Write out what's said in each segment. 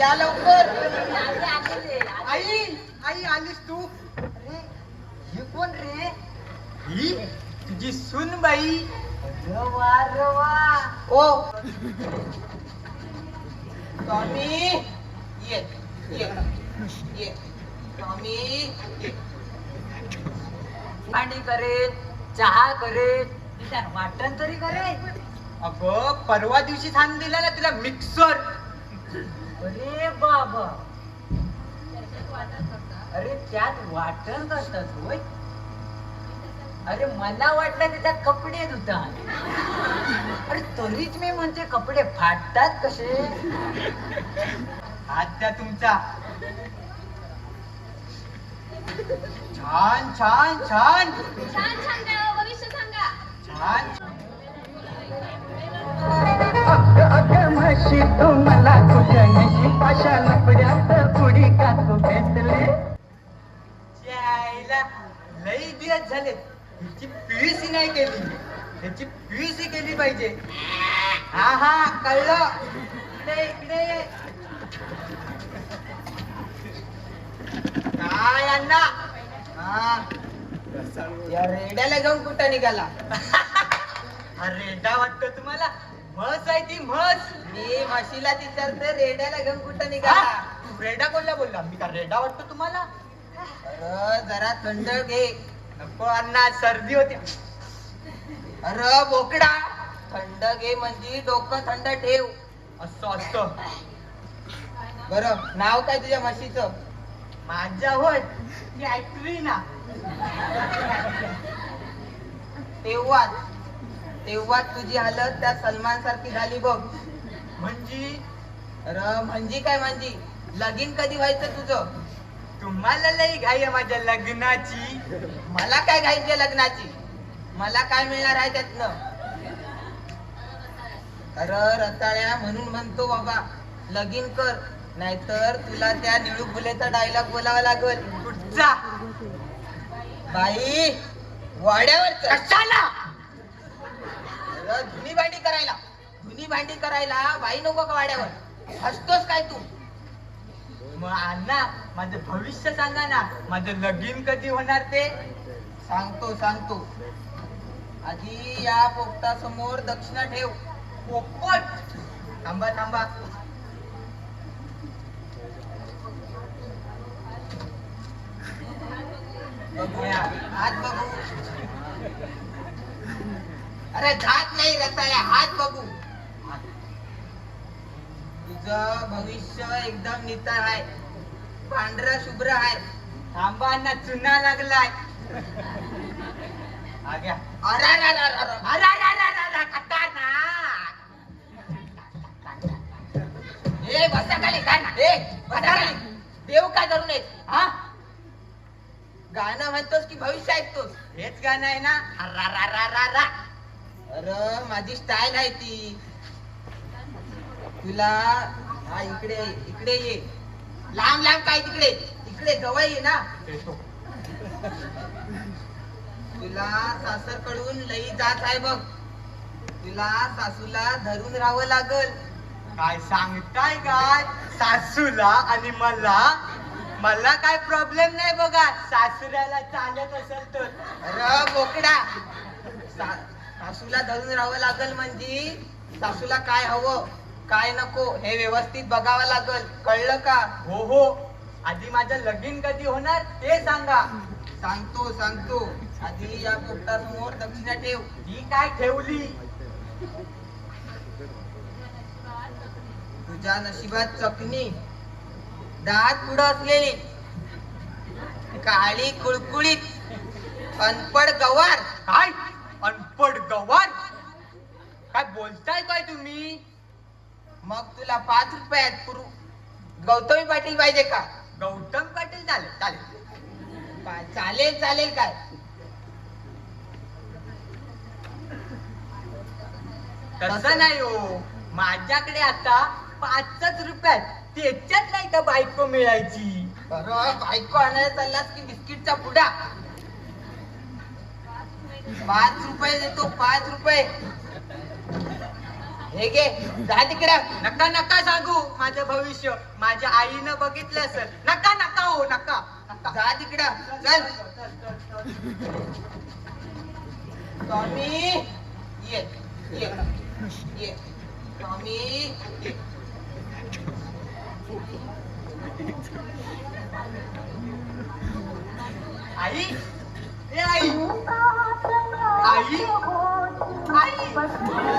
या लवकर. आई आई आलीस तू? अरे, ही कोण रे? ही तुझी सून बाई रवा रवा ओ. टॉमी ये ये ये. टॉमी ये. पाणी करेल चहा करेल निदान वाटण तरी करेल. अगं परवा दिवशी सांग दिला ना तुला मिक्सर अरे बाबा. अरे त्यात वाटण करतात होय. अरे मला वाटलं त्याच्यात कपडे धुतात. अरे तरीच मी म्हणते कपडे फाटतात कसे? हात द्या तुमचा. छान छान छान. छान छान हो, भविष्य सांगा. छान. अग म्हशी तू मला नशी का तू भेटले? लई दिवस झाले. हिची पीसी नाही केली. ह्याची पीसी केली पाहिजे. हा हा कळलं. इकडे इकडे काय अण्णा? हा. या रेड्याला जाऊन कुठं निघाला? हा रेडा वाटतो तुम्हाला? म्हस आहे ती म्हस. मी म्हशीला विचारते रेड्याला घेऊन कुठं निघाला? तू रेडा कोणला बोलला? मी का रेडा वाटतो तुम्हाला? अरे जरा थंड घे. नको अण्णा सर्दी होती. अरे बोकडा. थंड घे म्हणजे डोकं थंड ठेव. असं असतं बर नाव काय तुझ्या म्हशीचं? माझ्या होय. मी ऐकली ना तेव्हाच. तेव्हाच तुझी हालत त्या सलमान सारखी झाली बघ. म्हणजे? म्हणजे काय म्हणजे? लगीन कधी व्हायचं तुझं? तुम्हाला लई घाई आहे माझ्या लग्नाची. मला काय घाईच्या लग्नाची? मला काय मिळणार आहे त्यातनं? अरे रताळ्या म्हणून म्हणतो बाबा लगीन कर. नाहीतर तुला त्या निळू फुलेचा डायलॉग बोलावा लागल. पुढचा बाई वाड्यावर कशाला? धुनी भांडी करायला. धुनी भांडी करायला बाई नको का वाड्यावर? हसतोस काय तू? मग अण्णा माझं भविष्य सांगा ना. माझं लगीन कधी होणार ते? सांगतो सांगतो. आधी या पोपटा समोर दक्षिणा ठेव. पोपट! थांबा थांबा. बघूया. बघू. अरे जात नाही रताळ्या हात बघू. तुझं भविष्य एकदम नितळ आहे. पांढरा शुभ्र आहे. थांबांना चुना लागलाय. आग्या. अरा रा रा रा रा. अरा रा रा रा रा. ए बसा खाली काय ना. ए बसा खाली देव काय धरून येत हा? गाणं म्हणतोस की भविष्य ऐकतोस? हेच गाणं आहे ना. रा रा रा रा रा. अरे माझी स्टाईल आहे ती. तुला हा इकडे इकडे ये. लांब लांब काय तिकडे? इकडे जवळ ये ना. तुला सासरकडून लई जात आहे बघ. तुला सासूला धरून राहावं लागल. काय सांगताय काय? सासूला आणि मला? मला काय प्रॉब्लेम नाही बघा. सासऱ्याला चालत असेल तर. अरे बोकडा. सा- सासूला धरून राहावं लागल म्हणजे? सासूला काय हवं काय नको हे व्यवस्थित बघावं लागल. कळलं का? हो हो. आधी माझं लगीन कधी होणार ते सांगा. सांगतो सांगतो. आधी या पोपटा समोर दक्षिणा ठेव. ही काय ठेवली? तुझ्या नशिबात चकणी. दात पुढं असलेली काळी कुळकुळीत. अनपड गवार. काय? अनपड गवार। काय बोलताय काय तुम्ही? मग तुला पाच रुपयात पुरु गौतमी पाटील पाहिजे का? गौतम पाटील चालेल चालेल. पा- चालेल चालेल काय? तसं नाही हो. माझ्याकडे आता पाचच रुपयात त्याच्यात नाही का बायको मिळायची? बरं बायको आणायला चाललास की बिस्किटचा पुडा? पाच रुपये देतो पाच रुपये. हे गे जा तिकडे. नका नका सांगू माझं भविष्य. माझ्या आईनं बघितलं सर नका नका हो नका. जा तिकडे. चल. टॉमी ये ये. ये. टॉमी आई. ए आई. आई आई आई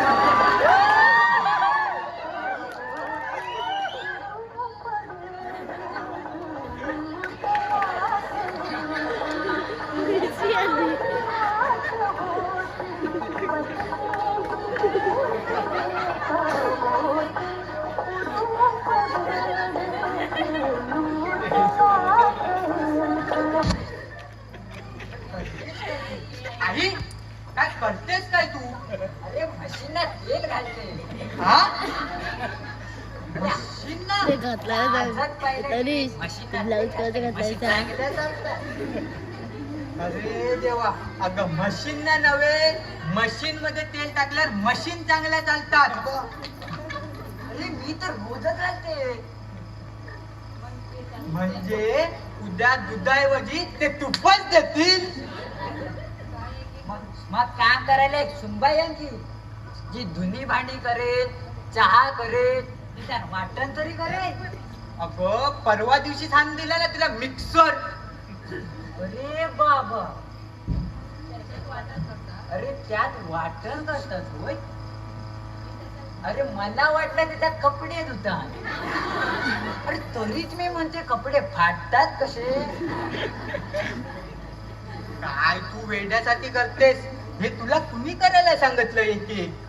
तेल घालते. हा? ते घातलं तरी ब्लाऊज. अरे देवा. अगं मशीन ना नव्हे मशीन मध्ये तेल टाकल्यावर मशीन चांगल्या चालतात. अरे मी तर रोजच घालते. म्हणजे उद्या दुधाऐवजी ते तुपच देतील. मग काम करायला एक सुनबाई की जी धुनी भांडी करेल चहा करेल निदान वाटण तरी करेल. अगं परवा दिवशी दिला ना तुला मिक्सर. अरे बाबा. अरे त्यात वाटण करतात होय. अरे मला वाटलं त्याच्यात कपडे धुतात. अरे तरीच मी म्हणते कपडे फाटतात कसे? काय तू वेड्यासाठी करतेस? हे तुला कुणी करायला सांगितलं एक एक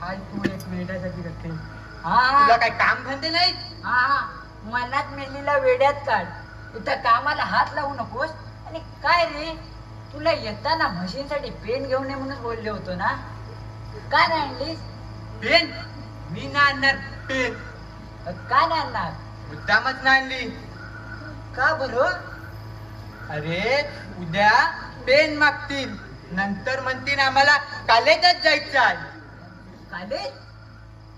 काय तू एक वेड्यासाठी करते. हा. काय काम धंदे नाही हा मनात मेलीला वेड्यात काढ. इथं कामाला हात लावू नकोस. आणि काय रे? तुला येताना म्हशींसाठी पेन घेऊन ये म्हणून बोलले होतो ना? काय नाही आणलीस? पेन? मी ना आणणार पेन. काय नाही आणणार? मुद्दामच ना आणली. का बरं? अरे उद्या पेन मागतील. नंतर म्हणतील आम्हाला कॉलेजात जायचं आहे. कालेज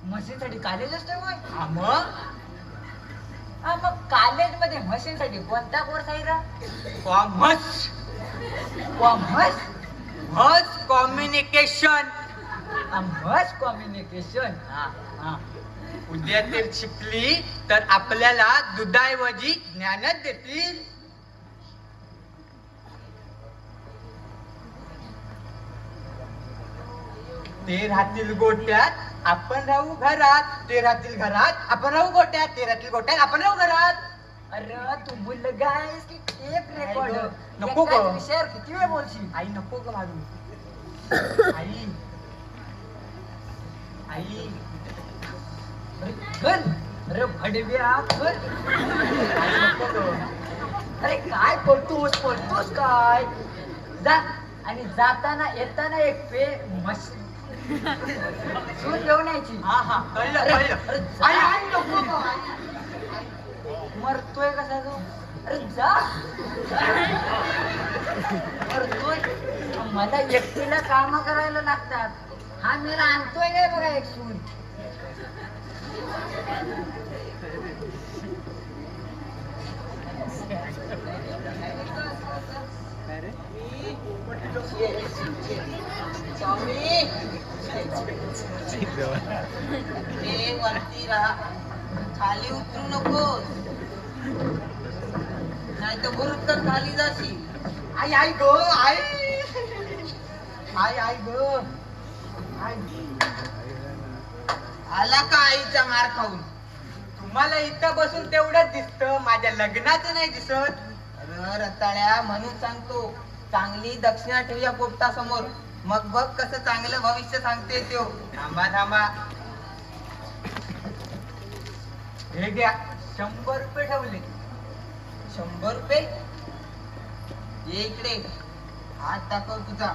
म्हशींसाठी कालेज असते होय. हा मग? हा मग कॉलेजमध्ये म्हशींसाठी कोणता कोर्स आहे रा? Commerce commerce mass communication mass communication हा हा. उद्या ते शिकली तर आपल्याला दुधाऐवजी ज्ञानच देतील. ते राहतील गोट्यात आपण राहू घरात. ते राहतील घरात आपण राहू गोट्यात. ते राहतील गोट्यात आपण राहू घरात. अरे तू आहेस की टेप रेकॉर्ड गं, नको गं. विषयावर किती वेळ बोलशील? आई नको ग मारू. आई. आई. अरे चल अरे भडव्या चल आई नको ग. अरे काय पळतोस पळतोस काय? जा. आणि जाताना येताना एक पे मश सून घेऊन यायची हा हा कळलं कळलं. आई आई नको. मरतोय कसा तो अरे जा. मरतोय. मला एकटीला काम करायला लागतात. हा मेरा आणतोय काय बघा एक सून? स्वामी ए, वरती राहा खाली उतरू नकोस नाही तर बुरुत्तर खाली जाशील आई आई गो आई आई आई गो आला का आईचा मार खाऊन? तुम्हाला इथं बसून तेवढंच दिसत माझ्या लग्नाचं नाही दिसत. रताळ्या म्हणून सांगतो. चांगली दक्षिणा ठेवूया पोपटासमोर. मग बघ कसं चांगलं भविष्य सांगते त्यो थांबा थांबा. हे घ्या शंभर रुपये ठेवले. शंभर रुपये? ये इकडे. हात दाखव तुझा.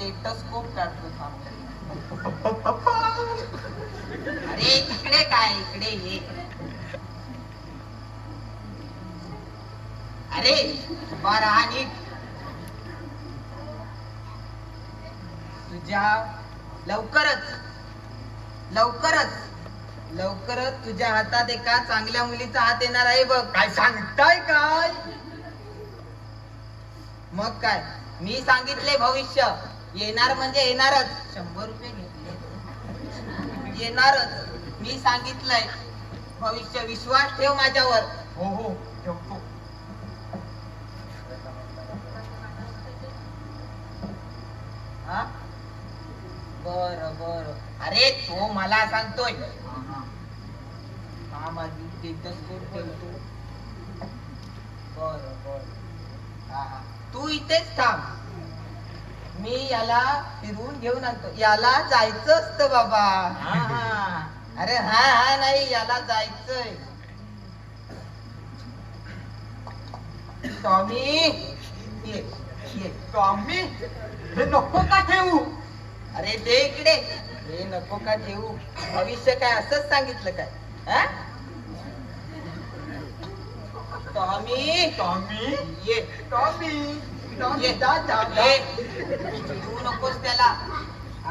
टेटस्कोप काढतो थांब. अरे इकडे काय इकडे ये. अरे बरं आणि तुझ्या लवकरच लवकरच लवकरच तुझ्या हातात एका चांगल्या मुलीचा हात येणार आहे बघ. काय सांगताय काय? मग काय? मी सांगितले भविष्य. येणार म्हणजे येणारच. शंभर रुपये घेतले. येणारच. मी सांगितलंय. भविष्य विश्वास ठेव माझ्यावर. हो हो हा. बर बर. अरे तो मला सांगतोय. हा माझी स्टेटस कोड ठेवतो. बर बर. हा हा. तू इथेच थांब. मी याला फिरवून घेऊन आणतो. याला जायचं असतं बाबा. अरे हा हा नाही याला जायचंय. टॉमी ये ये. टॉमी हे नको का ठेवू? अरे दे इकडे. हे नको का ठेवू? भविष्य काय असंच सांगितलं काय? हा? टॉमी. टॉमी? ये. टॉमी. टॉमी देऊ नकोस त्याला.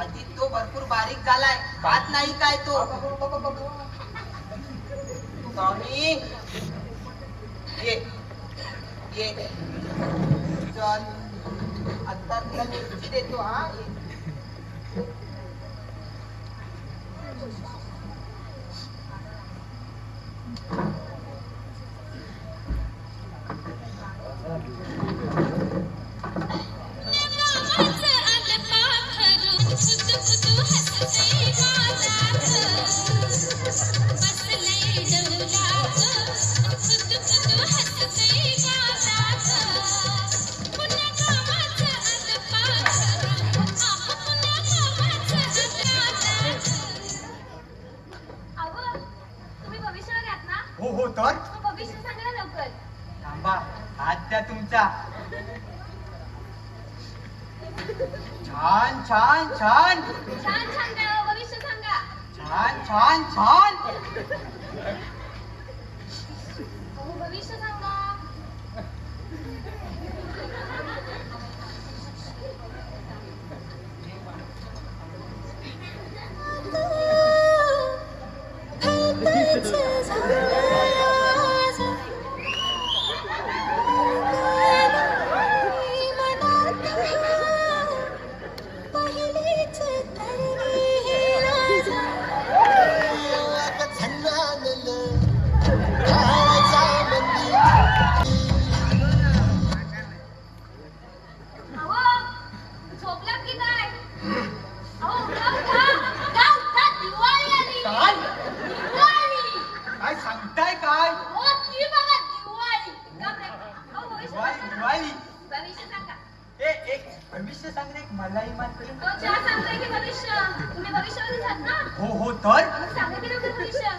आधी तो भरपूर बारीक झालाय. खात नाही काय तो? टॉमी. ये. ये. चल. आता तुला मिरची देतो हा. छान छान छान छान ना हो हो तर? मग सांगा की लवकर भविष्य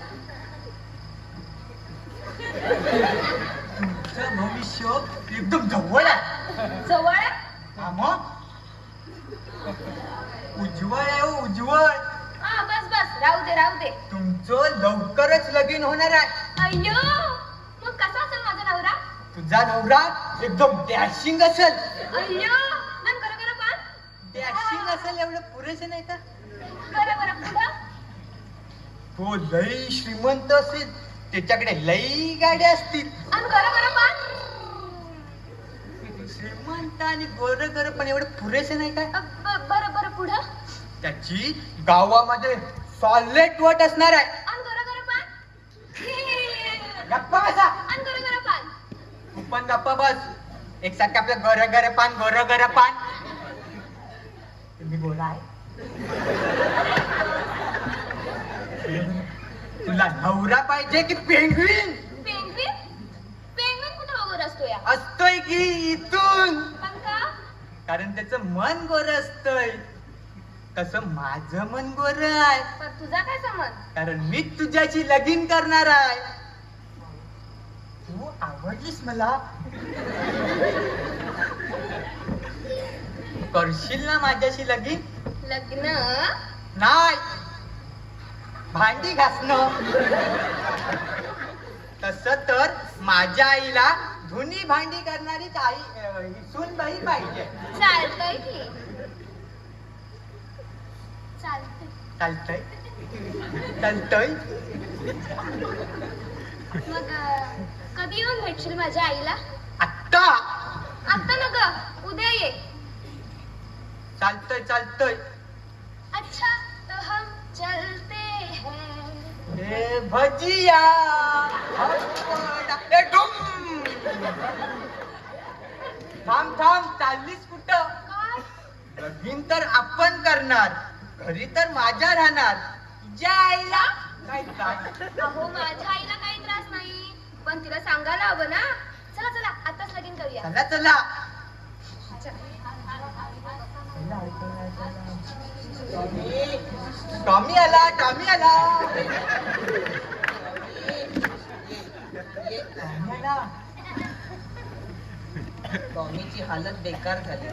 तुमचं भविष्य एकदम जवळ आहे. जवळ? आहे? हा मग? उज्ज्वल आहे हो, उज्ज्वल. हा बस बस. राहू दे राहू दे. तुमचं लवकरच लगीन होणार आहे. अय्यो! मग कसा असेल माझा नवरा? तुझा नवरा एकदम डॅशिंग असेल. अय्यो! पुरेसे नाही पुढं? तो लई श्रीमंत असेल त्याच्याकडे लई गाड्या असतील. श्रीमंत आणि गोर गोर पण एवढं पुरेसे नाही काय बरं बरं. पुढं? त्याची गावामध्ये सॉलेट वट असणार आहे. गप्पा बसा. तू पण गप्पा बस. एकसारखं आपलं घर घर पान गोर गोर पान. तुम्ही गोरा आहे. तुला नवरा पाहिजे की पेंग्विन? पेंग्विन? पेंग्विन कुठं वगैरे असतो या? असतोय की इथून. पण का कारण त्याचं मन गोर असतंय. तसं माझं मन गोर आहे. पण तुझा काय संबंध? कारण मी तुझ्याशी लगीन करणार आहे. तू आवडलीस मला? करशील ना माझ्याशी लगीन? लग्न? नाही. भांडी घासणं. तस तर माझ्या आईला धुनी भांडी करणारी आई बाई पाहिजे. चालतंय की. चालते चालतंय? चालतंय? मग अं, कधी येऊन भेटशील माझ्या आईला? आत्ता? आता नका उद्या ये. चालतंय चालतंय. अच्छा तो हम चलते हैं. ए भजिया ए, डुम. थांब थांब चाललीस कुठं? लगीन तर आपण करणार. घरी तर माझ्या राहणार. तुझ्या आईला काय त्रास? अहो माझ्या आईला काही त्रास नाही. पण तिला सांगायला हवं ना. चला चला आताच लगीन करूया. चला चला. टॉमी आला टॉमी आला टॉमीची हालत बेकार झाली.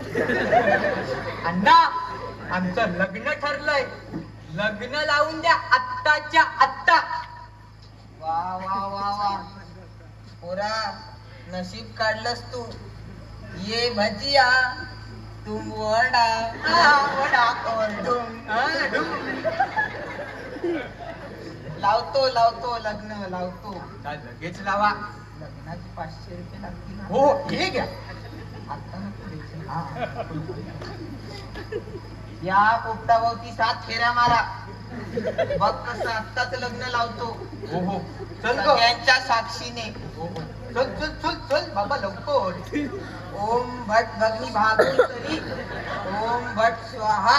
अण्णा आमचं लग्न ठरलंय. लग्न लावून द्या आत्ताच्या आत्ता. वा वा वा वा. पोरा नशीब काढलंस तू. ये भजिया. तुम वडा वडा. लावतो लावतो लग्न लावतो. लगेच लावा? लग्नाचे पाचशे रुपये लागतील हो हे घ्या. आता नको द्यायचे. हा. या पोपटाभोवती सात फेऱ्या मारा. बघ कसं आत्ताच लग्न लावतो. हो हो. चल सगळ्यांच्या साक्षीने. चल चल चल चल बाबा लवकर. ओम भट भगनी भागवतरी ओम भट स्वाहा.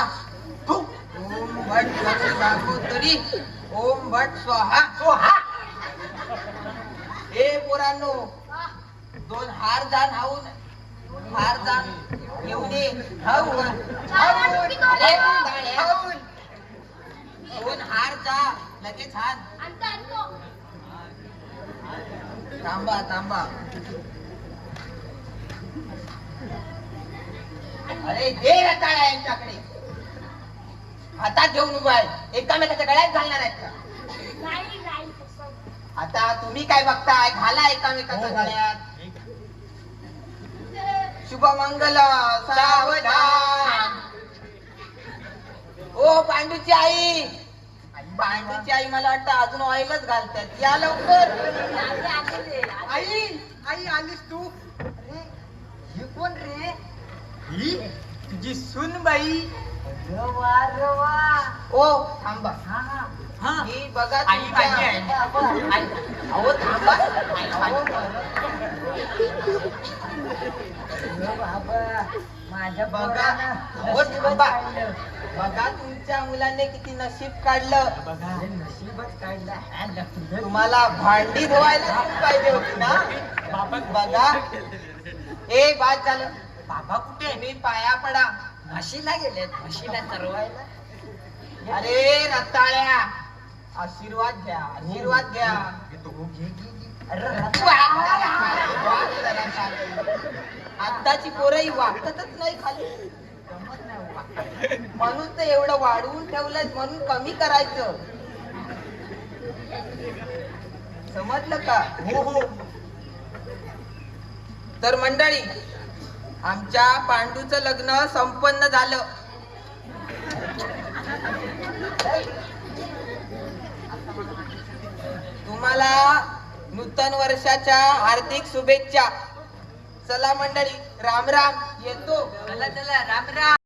ओम भट भगनी भागवतरी ओम भट स्वाहा. स्वाहा. हे पोरांनो दोन हार जाण हाऊन हार जाण येऊन ये. हाऊन हाऊन हाऊन. दोन हार जा लगेच हार. थांबा थांबा. अरे दे रताळ्या यांच्याकडे. हातात घेऊन उभा आहे. एकामेकाच्या गळ्यात घालणार आहेत का? नाही नाही तसं. आता तुम्ही काय बघताय? घाला एकामेकाच्या गळ्यात. शुभ मंगल सावधान. ओ पांडूची आई. पांडूची आई मला वाटतं अजून ऑइलच घालतात. या लवकर. आई आई आलीस तू? अरे ही कोण रे? ही तुझी सुनबाई रवा, रवा. ओ थांबा. हा, हा. हा. ही. बघा आई. अहो थांबा. बाबा, माझ्या बघा. बघा तुमच्या मुलाने किती नशीब काढलं. नशीबच काढलं. हा, लफडं. तुम्हाला भांडी धुवायला पाहिजे होती ना? बघा. ए बाद झालं. बाबा कुठे? मी पाया पडा. म्हशीला गेलेत म्हशीला चरवायला. अरे रताळ्या. आशीर्वाद घ्या आशीर्वाद घ्या. अरे आत्ताची पोरही वागतच नाही खाली जमत नाही वागता. म्हणून तर एवढं वाढवून ठेवलंय म्हणून कमी करायचं. समजलं का? हो हो. तर मंडळी आमच्या पांडूचं लग्न संपन्न झालं. तुम्हाला नूतन वर्षाच्या हार्दिक शुभेच्छा. चला मंडळी. राम राम येतो. चला चला राम राम.